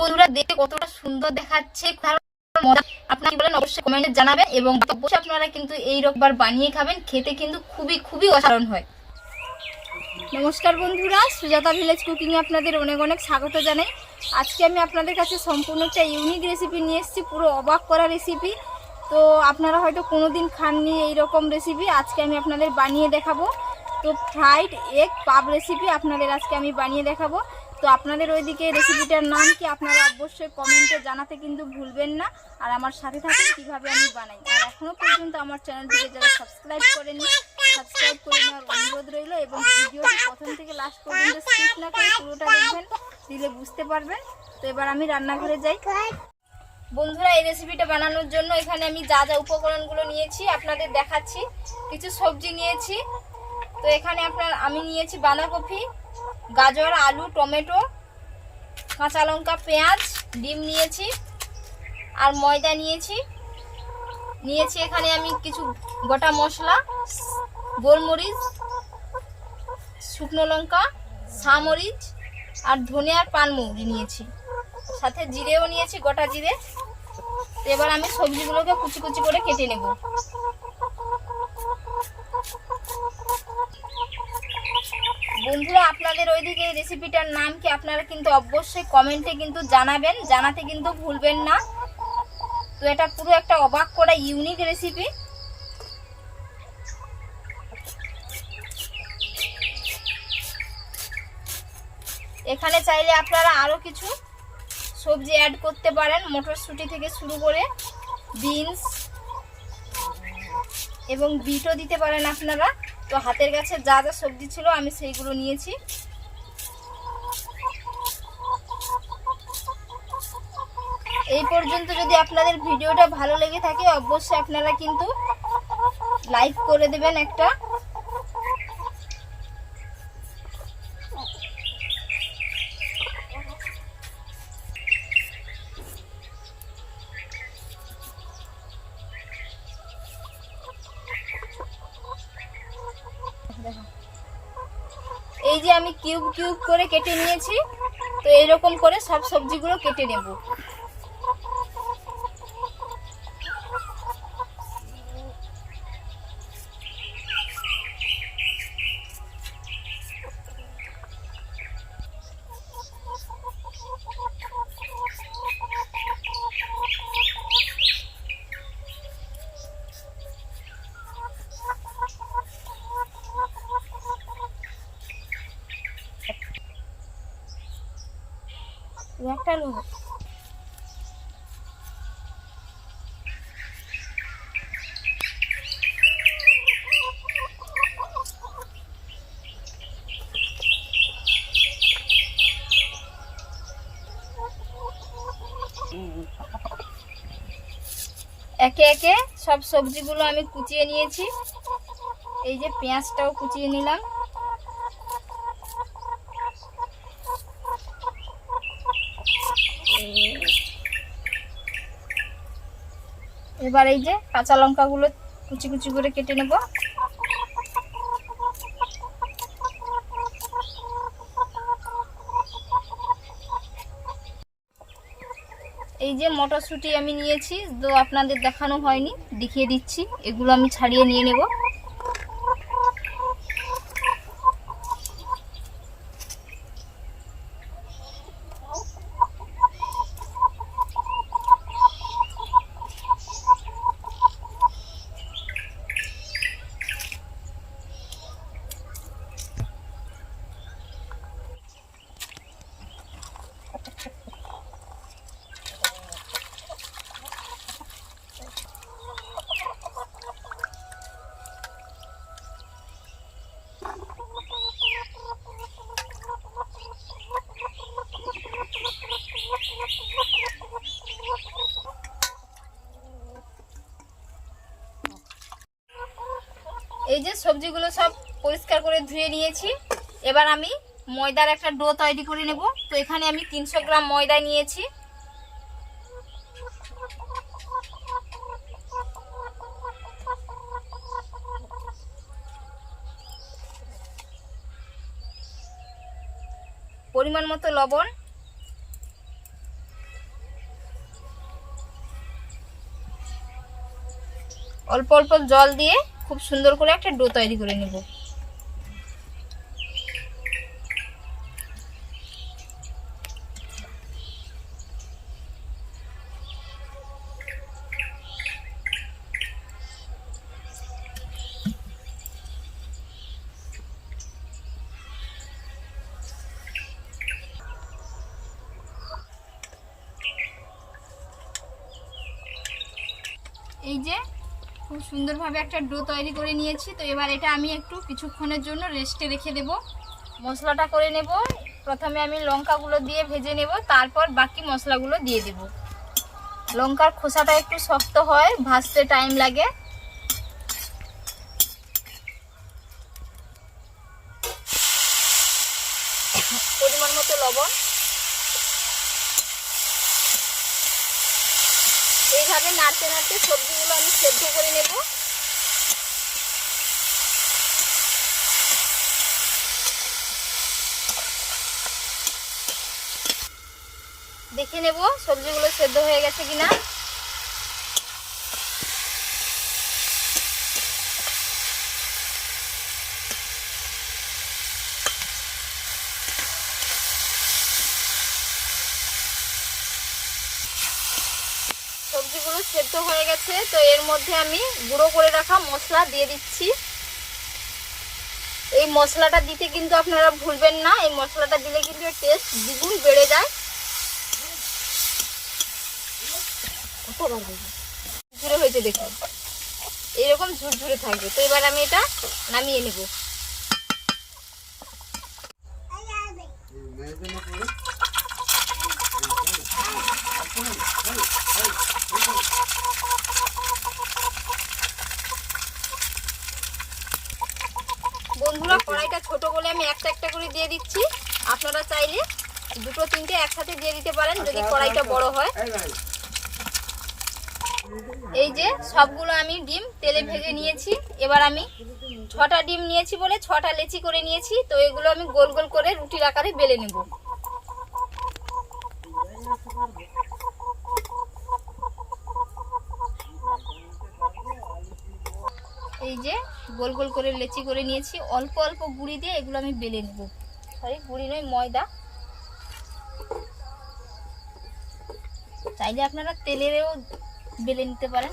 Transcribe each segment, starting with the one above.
বন্ধুরা, দেখতে কতটা সুন্দর দেখাচ্ছে আপনারা বলেন, অবশ্যই কমেন্টে জানাবেন এবং অবশ্যই আপনারা কিন্তু এই রকমবার বানিয়ে খাবেন, খেতে কিন্তু খুবই খুবই অসাধারণ হয়। নমস্কার বন্ধুরা, সুজাতা ভিলেজ কুকিংয়ে আপনাদের অনেক অনেক স্বাগত জানাই। আজকে আমি আপনাদের কাছে সম্পূর্ণ একটা ইউনিক রেসিপি নিয়ে এসেছি, পুরো অবাক করা রেসিপি তো আপনারা হয়তো কোনোদিন খাননি এই রকম রেসিপি আজকে আমি আপনাদের বানিয়ে দেখাবো। তো ফ্রাইড এগ পাব রেসিপি আপনাদের আজকে আমি বানিয়ে দেখাবো। তো আপনাদের ওইদিকে রেসিপিটার নাম কি আপনারা অবশ্যই কমেন্টে জানাতে কিন্তু ভুলবেন না। আর আমার সাথে থাকেন, কীভাবে আমি বানাই। আর এখনও পর্যন্ত আমার চ্যানেলটিকে যারা সাবস্ক্রাইব করেনি সাবস্ক্রাইব করে নেওয়ার অনুরোধ রইল এবং ভিডিওটি প্রথম থেকে লাস্ট পর্যন্ত স্কিপ না করে পুরোটা দেখবেন, দিলে বুঝতে পারবেন। তো এবার আমি রান্নাঘরে যাই। বন্ধুরা, এই রেসিপিটা বানানোর জন্য এখানে আমি যা যা উপকরণগুলো নিয়েছি, আপনাদের দেখাচ্ছি। কিছু সবজি নিয়েছি। তো এখানে আপনার, আমি নিয়েছি বাঁধাকপি গাজর, আলু, টমেটো, কাঁচা লঙ্কা, পেঁয়াজ, ডিম নিয়েছি আর ময়দা নিয়েছি। নিয়েছি এখানে আমি কিছু গোটা মশলা, গোলমরিচ, শুকনো লঙ্কা, সামরিচ আর ধনে আর পানমৌরি নিয়েছি। সাথে জিরেও নিয়েছি, গোটা জিরে। এবার আমি সবজিগুলোকে কুচি কুচি করে কেটে নেব। বন্ধুরা, আপনাদের ওইদিকে এই রেসিপিটার নাম কি আপনারা কিন্তু অবশ্যই কমেন্টে কিন্তু জানাবেন। জানাতে কিন্তু ভুলবেন না। তো এটা পুরো একটা অবাক করা ইউনিক রেসিপি এখানে চাইলে আপনারা আরও কিছু সবজি অ্যাড করতে পারেন, মটরশুঁটি থেকে শুরু করে বিনস এবং বিটও দিতে পারেন আপনারা। তো হাতের কাছে যা যা সবজি ছিল আমি সেইগুলো নিয়েছি। এই পর্যন্ত যদি আপনাদের ভিডিওটা ভালো লেগে থাকে, অবশ্যই আপনারা কিন্তু লাইক করে দেবেন একটা। এই যে আমি কিউব কিউব করে কেটে নিয়েছি, তো এরকম করে সব সবজিগুলো কেটে নেব। একটা নেব একে একে সব সবজিগুলো আমি কুচিয়ে নিয়েছি। এই যে পেঁয়াজটাও কুচিয়ে নিলাম। এবার এই যে কাঁচা লঙ্কাগুলো কুচি কুচি করে কেটে নেব। এই যে মটরশুঁটি আমি নিয়েছি, তো আপনাদের দেখানো হয়নি, দেখিয়ে দিচ্ছি। এগুলো আমি ছাড়িয়ে নিয়ে নেব। এই যে সবজিগুলো সব পরিষ্কার করে ধুয়ে নিয়েছি। এবার আমি ময়দার একটা ডো তৈরি করে নেব। তো এখানে আমি তিনশো গ্রাম ময়দা নিয়েছি। পরিমাণ মতো লবণ। অল্প অল্প জল দিয়ে খুব সুন্দর করে একটা ডো তৈরি করে নেব। এই যে খুব সুন্দরভাবে একটা ডো তৈরি করে নিয়েছি। তো এবার এটা আমি একটু কিছুক্ষণের জন্য রেস্টে রেখে দেব। মশলাটা করে নেব। প্রথমে আমি লঙ্কাগুলো দিয়ে ভেজে নেব। তারপর বাকি মশলাগুলো দিয়ে দেব। লঙ্কার খোসাটা একটু শক্ত হয়, ভাজতে টাইম লাগে। পরিমাণ মতো লবণ। এইভাবে নাড়তে নাড়তে সবজিগুলো আমি সেদ্ধ করে নেব। দেখে নেব সবজিগুলো সেদ্ধ হয়ে গেছে কিনা সবজিগুলো সেদ্ধ হয়ে গেছে তো এর মধ্যে আমি গুঁড়ো করে রাখা মশলা দিয়ে দিচ্ছি। এই মশলাটা দিতে কিন্তু আপনারা ভুলবেন না এই মশলাটা দিলে কিন্তু টেস্ট দ্বিগুণ বেড়ে যায়। ঝুরে হয়েছে? দেখুন। এইরকম ঝুরঝুরে থাকবে। তো এবার আমি এটা নামিয়ে নেব বন্ধুরা কড়াইটা ছোট বলে আমি একটা একটা করে দিয়ে দিচ্ছি। আপনারা চাইলে দুটো তিনটে একসাথে দিয়ে দিতে পারেন যদি কড়াইটা বড় হয়। এই যে সবগুলো আমি ডিম তেলে ভেজে নিয়েছি। এবার আমি ছটা ডিম নিয়েছি বলে ছটা লেচি করে নিয়েছি। তো এগুলো আমি গোল গোল করে রুটির আকারে বেলে নেব। এই যে গোল গোল করে লেচি করে নিয়েছি। অল্প অল্প গুঁড়ি দিয়ে এগুলো আমি বেলে নেব। সরি গুঁড়ি নয় ময়দা। চাইলে আপনারা তেলেরও বেলে নিতে পারেন।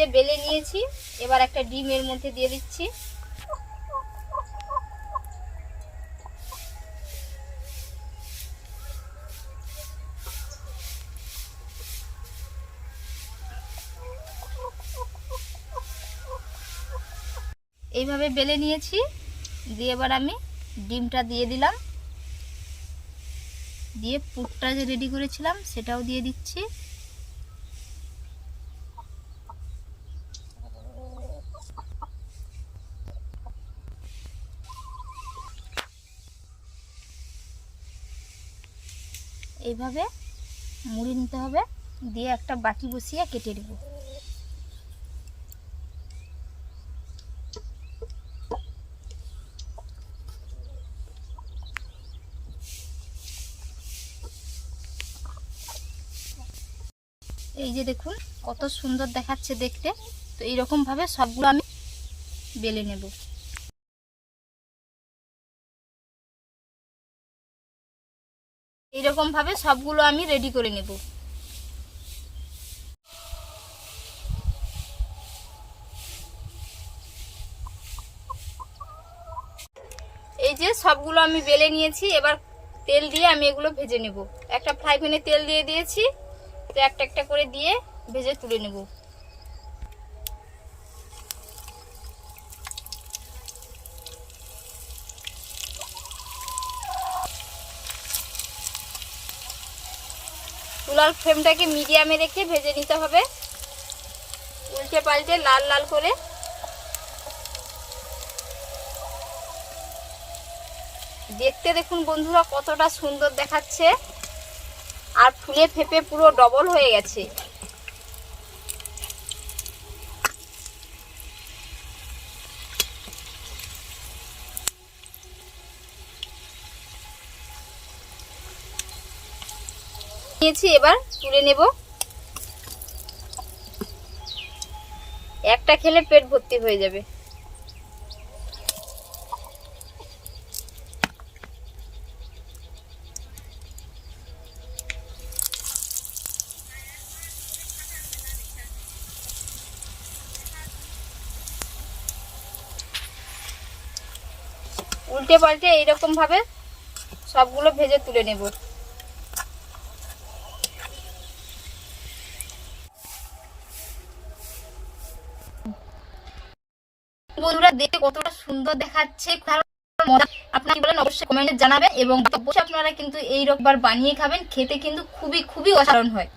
যে বেলে নিয়েছি, এবার একটা ডিমের মধ্যে দিয়ে দিচ্ছি। এইভাবে বেলে নিয়েছি, দিয়ে এবার আমি ডিমটা দিয়ে দিলাম। দিয়ে পুরটা যে রেডি করেছিলাম, সেটাও দিয়ে দিচ্ছি। এইভাবে মুড়ি নিতে হবে, দিয়ে একটা বাটি বসিয়ে কেটে নেব। এই যে দেখুন, কত সুন্দর দেখাচ্ছে দেখতে। তো এইরকম ভাবে সবগুলো আমি বেলে নেব। এইরকম ভাবে সবগুলো আমি রেডি করে নেব। এই যে সবগুলো আমি বেলে নিয়েছি, এবার তেল দিয়ে আমি এগুলো ভেজে নেব। একটা ফ্রাই প্যানে তেল দিয়ে দিয়েছি তো একটা একটা করে দিয়ে ভেজে তুলে নেব। চুলার ফ্লেমটাকে মিডিয়ামে রেখে ভেজে নিতে হবে। উল্টে পাল্টে লাল লাল করে। দেখতে দেখুন বন্ধুরা কতটা সুন্দর দেখাচ্ছে। আর ফুলে ফেপে পুরো ডবল হয়ে গেছে। নিয়েছি, এবার তুলে নেব। একটা খেলে পেট ভর্তি হয়ে যাবে। উল্টে পাল্টে এইরকম ভাবে সবগুলো ভেজে তুলে নেব। বন্ধুরা দেখে কতটা সুন্দর দেখাচ্ছে মজা। আপনারা কি বলেন, অবশ্যই কমেন্টে জানাবেন এবং অবশ্যই আপনারা কিন্তু এই রকমবার বানিয়ে খাবেন, খেতে কিন্তু খুবই খুবই অসাধারণ হয়।